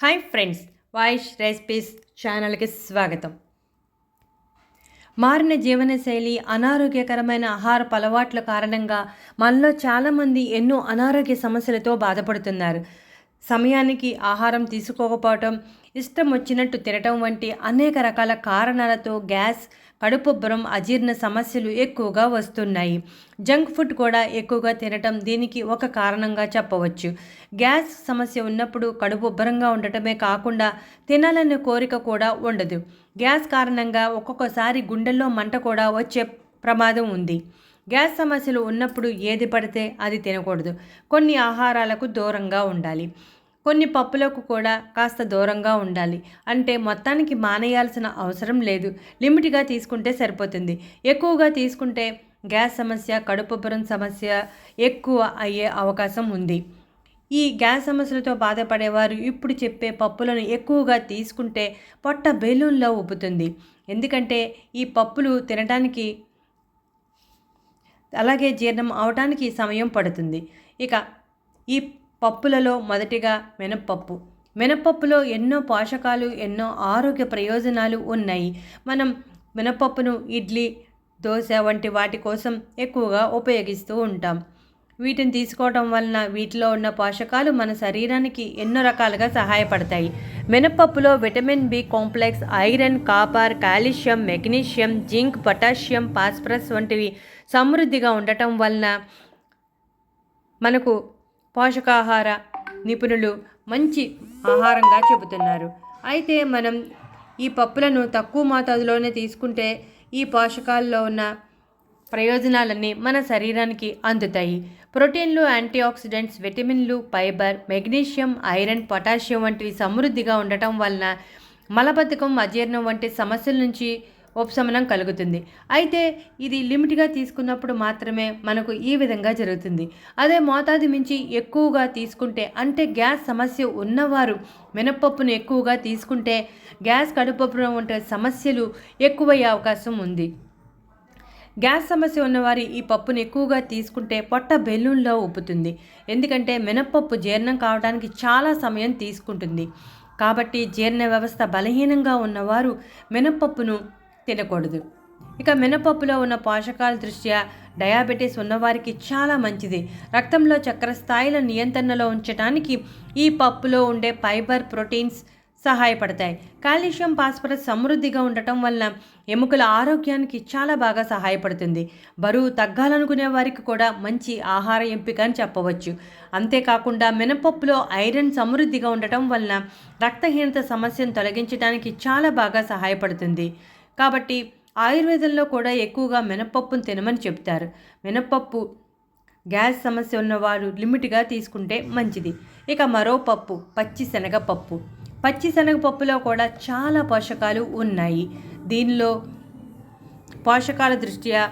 Hi friends వాయిష్ recipes ఛానల్కి స్వాగతం. మారిన జీవనశైలి అనారోగ్యకరమైన ఆహారపు అలవాట్ల కారణంగా మనలో చాలామంది ఎన్నో అనారోగ్య సమస్యలతో బాధపడుతున్నారు. సమయానికి ఆహారం తీసుకోకపోవటం ఇష్టం వచ్చినట్టు తినటం వంటి అనేక రకాల కారణాలతో గ్యాస్ కడుపుబ్బరం అజీర్ణ సమస్యలు ఎక్కువగా వస్తున్నాయి. జంక్ ఫుడ్ కూడా ఎక్కువగా తినటం దీనికి ఒక కారణంగా చెప్పవచ్చు. గ్యాస్ సమస్య ఉన్నప్పుడు కడుపు ఉబ్బరంగా ఉండటమే కాకుండా తినాలనే కోరిక కూడా ఉండదు. గ్యాస్ కారణంగా ఒక్కొక్కసారి గుండెల్లో మంట కూడా వచ్చే ప్రమాదం ఉంది. గ్యాస్ సమస్యలు ఉన్నప్పుడు ఏది పడితే అది తినకూడదు. కొన్ని ఆహారాలకు దూరంగా ఉండాలి. కొన్ని పప్పులకు కూడా కాస్త దూరంగా ఉండాలి. అంటే మొత్తానికి మానేయాల్సిన అవసరం లేదు. లిమిట్గా తీసుకుంటే సరిపోతుంది. ఎక్కువగా తీసుకుంటే గ్యాస్ సమస్య కడుపుబ్బరం సమస్య ఎక్కువ అయ్యే అవకాశం ఉంది. ఈ గ్యాస్ సమస్యలతో బాధపడేవారు ఇప్పుడు చెప్పే పప్పులను ఎక్కువగా తీసుకుంటే పొట్ట బెలూన్లో ఉబ్బుతుంది ఎందుకంటే ఈ పప్పులు తినడానికి అలాగే జీర్ణం అవడానికి సమయం పడుతుంది. ఇక ఈ పప్పులలో మొదటిగా మినప్పప్పు. మినపప్పులో ఎన్నో పోషకాలు ఎన్నో ఆరోగ్య ప్రయోజనాలు ఉన్నాయి. మనం మినపప్పును ఇడ్లీ దోశ వంటి వాటి కోసం ఎక్కువగా ఉపయోగిస్తూ ఉంటాం. వీటిని తీసుకోవడం వలన వీటిలో ఉన్న పోషకాలు మన శరీరానికి ఎన్నో రకాలుగా సహాయపడతాయి. మినపప్పులో vitamin B complex iron copper calcium magnesium zinc potassium phosphorus వంటివి సమృద్ధిగా ఉండటం వలన మనకు పోషకాహార నిపుణులు మంచి ఆహారంగా చెబుతున్నారు. అయితే మనం ఈ పప్పులను తక్కువ మోతాదులోనే తీసుకుంటే ఈ పోషకాల్లో ఉన్న ప్రయోజనాలన్నీ మన శరీరానికి అందుతాయి. ప్రోటీన్లు యాంటీ ఆక్సిడెంట్స్ విటమిన్లు ఫైబర్ మెగ్నీషియం ఐరన్ పొటాషియం వంటివి సమృద్ధిగా ఉండటం వలన మలబద్ధకం అజీర్ణం వంటి సమస్యల నుంచి ఉపశమనం కలుగుతుంది. అయితే ఇది లిమిట్గా తీసుకున్నప్పుడు మాత్రమే మనకు ఈ విధంగా జరుగుతుంది. అదే మోతాదు మించి ఎక్కువగా తీసుకుంటే అంటే గ్యాస్ సమస్య ఉన్నవారు మినపప్పును ఎక్కువగా తీసుకుంటే గ్యాస్ కడుపప్పులో వంటి సమస్యలు ఎక్కువయ్యే అవకాశం ఉంది. గ్యాస్ సమస్య ఉన్నవారు ఈ పప్పును ఎక్కువగా తీసుకుంటే పొట్ట బెలూన్లో ఉప్పుతుంది ఎందుకంటే మినప్పప్పు జీర్ణం కావడానికి చాలా సమయం తీసుకుంటుంది. కాబట్టి జీర్ణ వ్యవస్థ బలహీనంగా ఉన్నవారు మినప్పప్పును తినకూడదు. ఇక మినపప్పులో ఉన్న పోషకాల దృష్ట్యా డయాబెటీస్ ఉన్నవారికి చాలా మంచిది. రక్తంలో చక్కెర స్థాయిల నియంత్రణలో ఉంచడానికి ఈ పప్పులో ఉండే ఫైబర్ ప్రోటీన్స్ సహాయపడతాయి. కాల్షియం ఫాస్ఫరస్ సమృద్ధిగా ఉండటం వలన ఎముకల ఆరోగ్యానికి చాలా బాగా సహాయపడుతుంది. బరువు తగ్గాలనుకునే వారికి కూడా మంచి ఆహార ఎంపిక అని చెప్పవచ్చు. అంతేకాకుండా మినపప్పులో ఐరన్ సమృద్ధిగా ఉండటం వలన రక్తహీనత సమస్యను తొలగించడానికి చాలా బాగా సహాయపడుతుంది. కాబట్టి ఆయుర్వేదంలో కూడా ఎక్కువగా మినపప్పును తినమని చెప్తారు మినపప్పు గ్యాస్ సమస్య ఉన్నవారు లిమిట్గా తీసుకుంటే మంచిది. ఇక మరో పప్పు పచ్చిశనగపప్పు పచ్చిశనగపప్పులో కూడా చాలా పోషకాలు ఉన్నాయి. దీనిలో పోషకాల దృష్ట్యా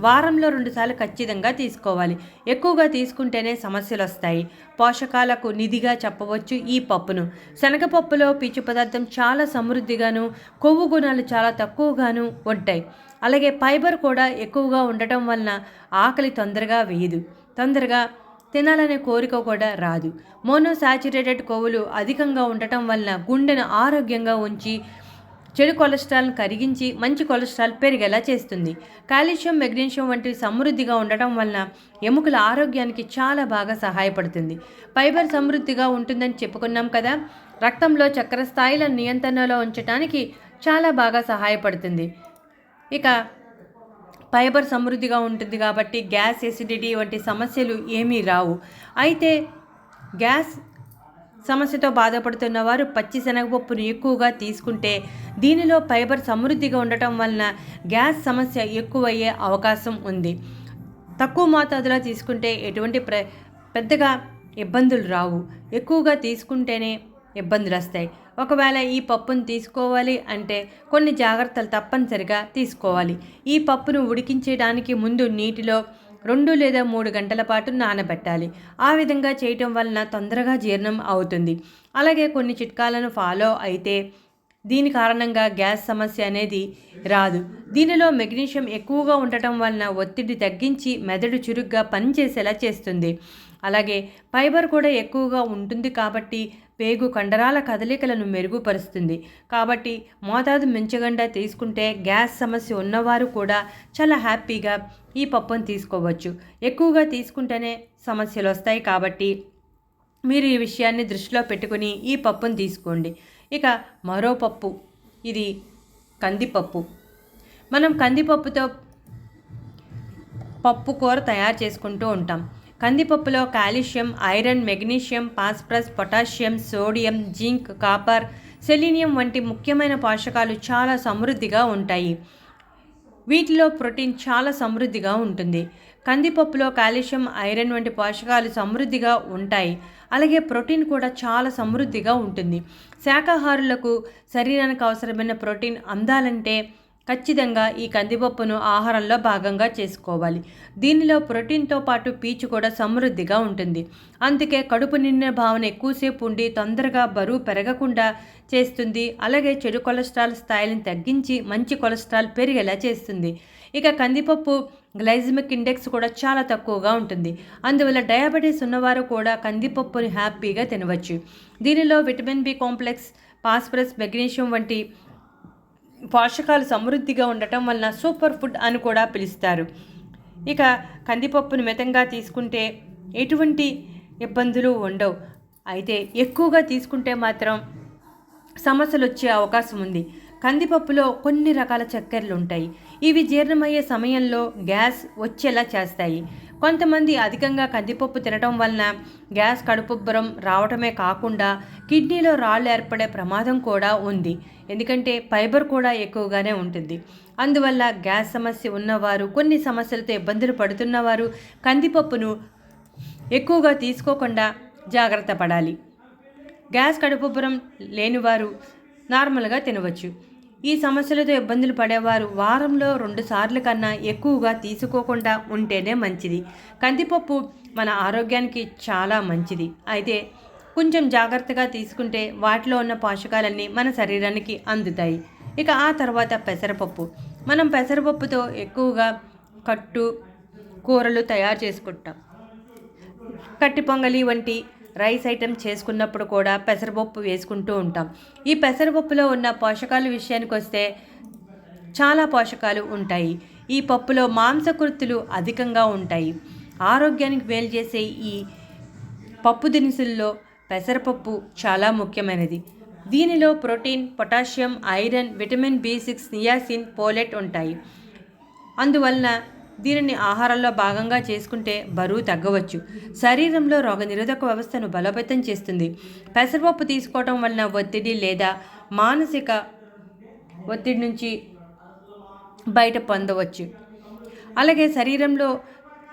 వారంలో రెండుసార్లు ఖచ్చితంగా తీసుకోవాలి. ఎక్కువగా తీసుకుంటేనే సమస్యలు వస్తాయి పోషకాలకు నిధిగా చెప్పవచ్చు ఈ పప్పును. శనగపప్పులో పీచు పదార్థం చాలా సమృద్ధిగాను కొవ్వు గుణాలు చాలా తక్కువగాను ఉంటాయి. అలాగే ఫైబర్ కూడా ఎక్కువగా ఉండటం వలన ఆకలి తొందరగా వేయదు. తొందరగా తినాలనే కోరిక కూడా రాదు. మోనోసాచురేటెడ్ కొవ్వులు అధికంగా ఉండటం వలన గుండెను ఆరోగ్యంగా ఉంచి చెడు కొలెస్ట్రాల్ను కరిగించి మంచి కొలెస్ట్రాల్ పెరిగేలా చేస్తుంది. కాల్షియం మెగ్నీషియం వంటివి సమృద్ధిగా ఉండటం వలన ఎముకల ఆరోగ్యానికి చాలా బాగా సహాయపడుతుంది. ఫైబర్ సమృద్ధిగా ఉంటుందని చెప్పుకున్నాం కదా. రక్తంలో చక్కెర స్థాయిల నియంత్రణలో ఉంచడానికి చాలా బాగా సహాయపడుతుంది. ఇక ఫైబర్ సమృద్ధిగా ఉంటుంది కాబట్టి గ్యాస్ ఎసిడిటీ వంటి సమస్యలు ఏమీ రావు. అయితే గ్యాస్ సమస్యతో బాధపడుతున్న వారు పచ్చి శనగపప్పును ఎక్కువగా తీసుకుంటే దీనిలో ఫైబర్ సమృద్ధిగా ఉండటం వలన గ్యాస్ సమస్య ఎక్కువయ్యే అవకాశం ఉంది. తక్కువ మోతాదులో తీసుకుంటే ఎటువంటి ప్ర పెద్దగా ఇబ్బందులు రావు. ఎక్కువగా తీసుకుంటేనే ఇబ్బందులు వస్తాయి. ఒకవేళ ఈ పప్పును తీసుకోవాలి అంటే కొన్ని జాగ్రత్తలు తప్పనిసరిగా తీసుకోవాలి. ఈ పప్పును ఉడికించడానికి ముందు నీటిలో రెండు లేదా మూడు గంటల పాటు నానబెట్టాలి. ఆ విధంగా చేయటం వలన తొందరగా జీర్ణం అవుతుంది. అలాగే కొన్ని చిట్కాలను ఫాలో అయితే దీని కారణంగా గ్యాస్ సమస్య అనేది రాదు. దీనిలో మెగ్నీషియం ఎక్కువగా ఉండటం వలన ఒత్తిడి తగ్గించి మెదడు చురుగ్గా పనిచేసేలా చేస్తుంది. అలాగే ఫైబర్ కూడా ఎక్కువగా ఉంటుంది కాబట్టి పేగు కండరాల కదలికలను మెరుగుపరుస్తుంది. కాబట్టి మోతాదు మించకుండా తీసుకుంటే గ్యాస్ సమస్య ఉన్నవారు కూడా చాలా హ్యాపీగా ఈ పప్పును తీసుకోవచ్చు. ఎక్కువగా తీసుకుంటేనే సమస్యలు వస్తాయి కాబట్టి మీరు ఈ విషయాన్ని దృష్టిలో పెట్టుకుని ఈ పప్పును తీసుకోండి. ఇక మరో పప్పు ఇది కందిపప్పు. మనం కందిపప్పుతో పప్పు కూర తయారు చేసుకుంటూ ఉంటాం. కందిపప్పులో calcium iron magnesium phosphorus potassium sodium zinc copper selenium వంటి ముఖ్యమైన పోషకాలు చాలా సమృద్ధిగా ఉంటాయి. వీటిలో ప్రోటీన్ చాలా సమృద్ధిగా ఉంటుంది. కందిపప్పులో కాల్షియం ఐరన్ వంటి పోషకాలు సమృద్ధిగా ఉంటాయి. అలాగే ప్రోటీన్ కూడా చాలా సమృద్ధిగా ఉంటుంది. శాకాహారులకు శరీరానికి అవసరమైన ప్రోటీన్ అందాలంటే ఖచ్చితంగా ఈ కందిపప్పును ఆహారంలో భాగంగా చేసుకోవాలి. దీనిలో ప్రోటీన్తో పాటు పీచు కూడా సమృద్ధిగా ఉంటుంది. అందుకే కడుపు నిండిన భావన ఎక్కువసేపు ఉండి తొందరగా బరువు పెరగకుండా చేస్తుంది. అలాగే చెడు కొలెస్ట్రాల్ స్థాయిలను తగ్గించి మంచి కొలెస్ట్రాల్ పెరిగేలా చేస్తుంది. ఇక కందిపప్పు గ్లైజమిక్ ఇండెక్స్ కూడా చాలా తక్కువగా ఉంటుంది. అందువల్ల డయాబెటీస్ ఉన్నవారు కూడా కందిపప్పుని హ్యాపీగా తినవచ్చు. దీనిలో vitamin B complex phosphorus magnesium వంటి పోషకాలు సమృద్ధిగా ఉండటం వలన సూపర్ ఫుడ్ అని కూడా పిలుస్తారు. ఇక కందిపప్పును మితంగా తీసుకుంటే ఎటువంటి ఇబ్బందులు ఉండవు. అయితే ఎక్కువగా తీసుకుంటే మాత్రం సమస్యలు వచ్చే అవకాశం ఉంది. కందిపప్పులో కొన్ని రకాల చక్కెరలు ఉంటాయి. ఇవి జీర్ణమయ్యే సమయంలో గ్యాస్ వచ్చేలా చేస్తాయి. కొంతమంది అధికంగా కందిపప్పు తినడం వలన గ్యాస్ కడుపుబ్బరం రావటమే కాకుండా కిడ్నీలో రాళ్ళు ఏర్పడే ప్రమాదం కూడా ఉంది. ఎందుకంటే ఫైబర్ కూడా ఎక్కువగానే ఉంటుంది. అందువల్ల గ్యాస్ సమస్య ఉన్నవారు కొన్ని సమస్యలతో ఇబ్బందులు పడుతున్నవారు కందిపప్పును ఎక్కువగా తీసుకోకుండా జాగ్రత్త పడాలి. గ్యాస్ కడుపుబ్బరం లేనివారు నార్మల్గా తినవచ్చు. ఈ సమస్యలతో ఇబ్బందులు పడేవారు. వారంలో రెండు సార్లు కన్నా ఎక్కువగా తీసుకోకుండా ఉంటేనే మంచిది. కందిపప్పు మన ఆరోగ్యానికి చాలా మంచిది. అయితే కొంచెం జాగ్రత్తగా తీసుకుంటే వాటిలో ఉన్న పోషకాలన్నీ మన శరీరానికి అందుతాయి. ఇక ఆ తర్వాత పెసరపప్పు. మనం పెసరపప్పుతో ఎక్కువగా కట్టు కూరలు తయారు చేసుకుంటాం. కట్టి పొంగలి వంటి రైస్ ఐటెం చేసుకున్నప్పుడు కూడా పెసరపప్పు వేసుకుంటూ ఉంటాం. ఈ పెసరపప్పులో ఉన్న పోషకాల విషయానికి వస్తే చాలా పోషకాలు ఉంటాయి. ఈ పప్పులో మాంసకృతులు అధికంగా ఉంటాయి. ఆరోగ్యానికి మేలు చేసే ఈ పప్పు దినుసుల్లో పెసరపప్పు చాలా ముఖ్యమైనది. దీనిలో protein potassium iron vitamin B six niacin folate ఉంటాయి. అందువలన దీనిని ఆహారంలో భాగంగా చేసుకుంటే బరువు తగ్గవచ్చు. శరీరంలో రోగనిరోధక వ్యవస్థను బలోపేతం చేస్తుంది. పెసరపప్పు తీసుకోవటం వలన ఒత్తిడి లేదా మానసిక ఒత్తిడి నుంచి బయట పొందవచ్చు. అలాగే శరీరంలో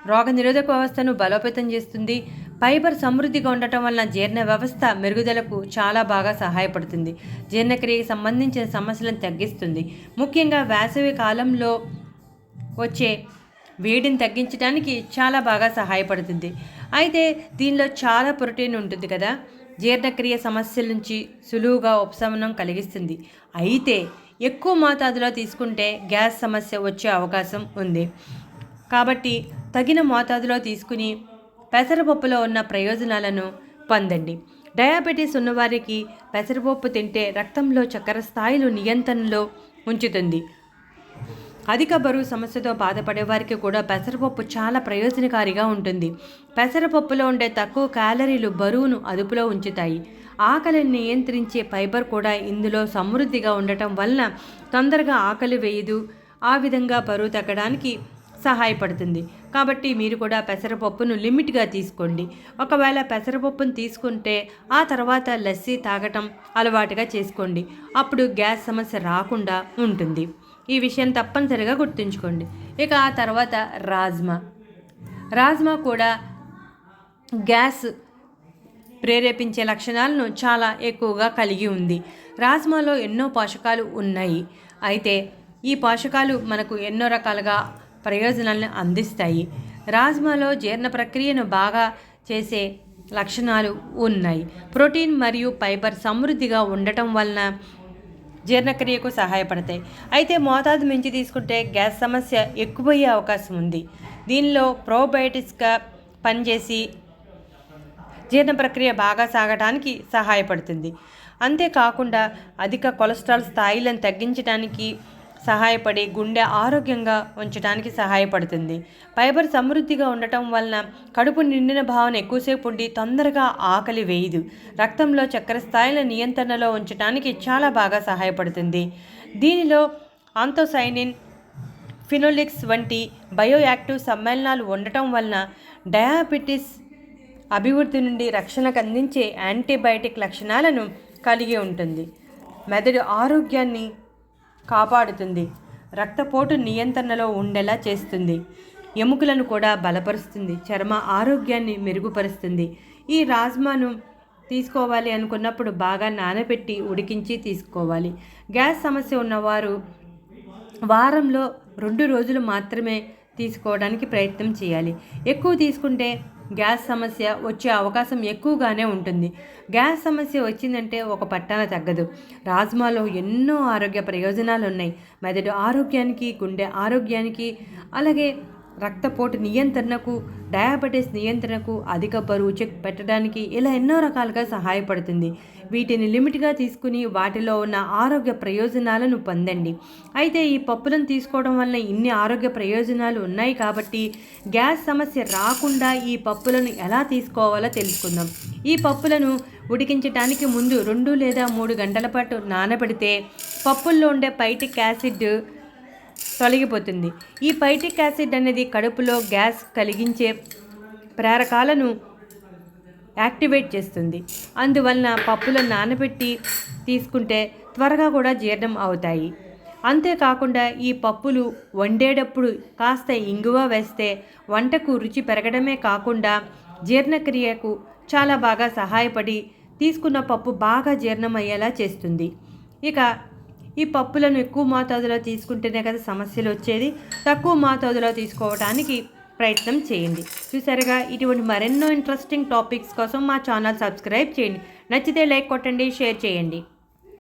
రోగనిరోధక వ్యవస్థను బలోపేతం చేస్తుంది. ఫైబర్ సమృద్ధిగా ఉండటం వలన జీర్ణ వ్యవస్థ మెరుగుదలకు చాలా బాగా సహాయపడుతుంది. జీర్ణక్రియకి సంబంధించిన సమస్యలను తగ్గిస్తుంది. ముఖ్యంగా వేసవి కాలంలో వచ్చే వేడిని తగ్గించడానికి చాలా బాగా సహాయపడుతుంది. అయితే దీనిలో చాలా ప్రోటీన్ ఉంటుంది కదా. జీర్ణక్రియ సమస్యల నుంచి సులువుగా ఉపశమనం కలిగిస్తుంది. అయితే ఎక్కువ మోతాదులో తీసుకుంటే గ్యాస్ సమస్య వచ్చే అవకాశం ఉంది. కాబట్టి తగిన మోతాదులో తీసుకుని పెసరపప్పులో ఉన్న ప్రయోజనాలను పొందండి. డయాబెటీస్ ఉన్నవారికి పెసరపప్పు తింటే రక్తంలో చక్కెర స్థాయిలు నియంత్రణలో ఉంచుతుంది. అధిక బరువు సమస్యతో బాధపడే వారికి కూడా పెసరపప్పు చాలా ప్రయోజనకారిగా ఉంటుంది. పెసరపప్పులో ఉండే తక్కువ క్యాలరీలు బరువును అదుపులో ఉంచుతాయి. ఆకలిని నియంత్రించే ఫైబర్ కూడా ఇందులో సమృద్ధిగా ఉండటం వలన తొందరగా ఆకలి వేయదు. ఆ విధంగా బరువు తగ్గడానికి సహాయపడుతుంది. కాబట్టి మీరు కూడా పెసరపప్పును లిమిట్గా తీసుకోండి. ఒకవేళ పెసరపప్పును తీసుకుంటే ఆ తర్వాత లస్సీ తాగటం అలవాటుగా చేసుకోండి. అప్పుడు గ్యాస్ సమస్య రాకుండా ఉంటుంది. ఈ విషయం తప్పనిసరిగా గుర్తుంచుకోండి. ఇక ఆ తర్వాత రాజ్మా. రాజ్మా కూడా గ్యాస్ ప్రేరేపించే లక్షణాలను చాలా ఎక్కువగా కలిగి ఉంది. రాజ్మాలో ఎన్నో పోషకాలు ఉన్నాయి. అయితే ఈ పోషకాలు మనకు ఎన్నో రకాలుగా ప్రయోజనాలను అందిస్తాయి. రాజ్మాలో జీర్ణ ప్రక్రియను బాగా చేసే లక్షణాలు ఉన్నాయి. ప్రోటీన్ మరియు ఫైబర్ సమృద్ధిగా ఉండటం వలన జీర్ణక్రియకు సహాయపడతాయి. అయితే మోతాదు మించి తీసుకుంటే గ్యాస్ సమస్య ఎక్కువయ్యే అవకాశం ఉంది. దీనిలో ప్రోబయోటిక్స్గా పనిచేసి జీర్ణ ప్రక్రియ బాగా సాగడానికి సహాయపడుతుంది. అంతేకాకుండా అధిక కొలెస్ట్రాల్ స్థాయిలను తగ్గించడానికి సహాయపడి గుండె ఆరోగ్యంగా ఉంచడానికి సహాయపడుతుంది. ఫైబర్ సమృద్ధిగా ఉండటం వలన కడుపు నిండిన భావన ఎక్కువసేపు ఉండి తొందరగా ఆకలి వేయదు. రక్తంలో చక్కెర స్థాయిల నియంత్రణలో ఉంచడానికి చాలా బాగా సహాయపడుతుంది. దీనిలో ఆంతోసైనిన్ ఫినోలిక్స్ వంటి బయోయాక్టివ్ సమ్మేళనాలు ఉండటం వలన డయాబెటిస్ అభివృద్ధి నుండి రక్షణకు అందించే యాంటీబయాటిక్ లక్షణాలను కలిగి ఉంటుంది. మెదడు ఆరోగ్యాన్ని కాపాడుతుంది. రక్తపోటు నియంత్రణలో ఉండేలా చేస్తుంది. ఎముకలను కూడా బలపరుస్తుంది. చర్మ ఆరోగ్యాన్ని మెరుగుపరుస్తుంది. ఈ రాజ్మాను తీసుకోవాలి అనుకున్నప్పుడు బాగా నానబెట్టి ఉడికించి తీసుకోవాలి. గ్యాస్ సమస్య ఉన్నవారు వారంలో రెండు రోజులు మాత్రమే తీసుకోవడానికి ప్రయత్నం చేయాలి. ఎక్కువ తీసుకుంటే గ్యాస్ సమస్య వచ్చే అవకాశం ఎక్కువగానే ఉంటుంది. గ్యాస్ సమస్య వచ్చిందంటే ఒక పట్టాన తగ్గదు. రాజ్మాలో ఎన్నో ఆరోగ్య ప్రయోజనాలు ఉన్నాయి మెదడు ఆరోగ్యానికి గుండె ఆరోగ్యానికి అలాగే రక్తపోటు నియంత్రణకు డయాబెటీస్ నియంత్రణకు అధిక బరువు చెక్ పెట్టడానికి ఇలా ఎన్నో రకాలుగా సహాయపడుతుంది. వీటిని లిమిట్గా తీసుకుని వాటిలో ఉన్న ఆరోగ్య ప్రయోజనాలను పొందండి. అయితే ఈ పప్పులను తీసుకోవడం వల్ల ఇన్ని ఆరోగ్య ప్రయోజనాలు ఉన్నాయి కాబట్టి గ్యాస్ సమస్య రాకుండా ఈ పప్పులను ఎలా తీసుకోవాలో తెలుసుకుందాం. ఈ పప్పులను ఉడికించడానికి ముందు రెండు లేదా మూడు గంటల పాటు నానబెడితే పప్పుల్లో ఉండే పైటిక్ యాసిడ్ తొలగిపోతుంది. ఈ పైటిక్ యాసిడ్ అనేది కడుపులో గ్యాస్ కలిగించే ప్రేరకాలను యాక్టివేట్ చేస్తుంది. అందువలన పప్పులో నానబెట్టి తీసుకుంటే త్వరగా కూడా జీర్ణం అవుతాయి. అంతేకాకుండా ఈ పప్పులు వండేటప్పుడు కాస్త ఇంగువ వేస్తే వంటకు రుచి పెరగడమే కాకుండా జీర్ణక్రియకు చాలా బాగా సహాయపడి తీసుకున్న పప్పు బాగా జీర్ణమయ్యేలా చేస్తుంది. ఇక ఈ పప్పులను ఎక్కువ మోతాదులో తీసుకుంటేనే కదా సమస్యలు వచ్చేది. తక్కువ మోతాదులో తీసుకోవడానికి ప్రయత్నం చేయండి. చూసారుగా ఇటువంటి మరెన్నో ఇంట్రెస్టింగ్ టాపిక్స్ కోసం మా ఛానల్ సబ్స్క్రైబ్ చేయండి. నచ్చితే లైక్ కొట్టండి షేర్ చేయండి.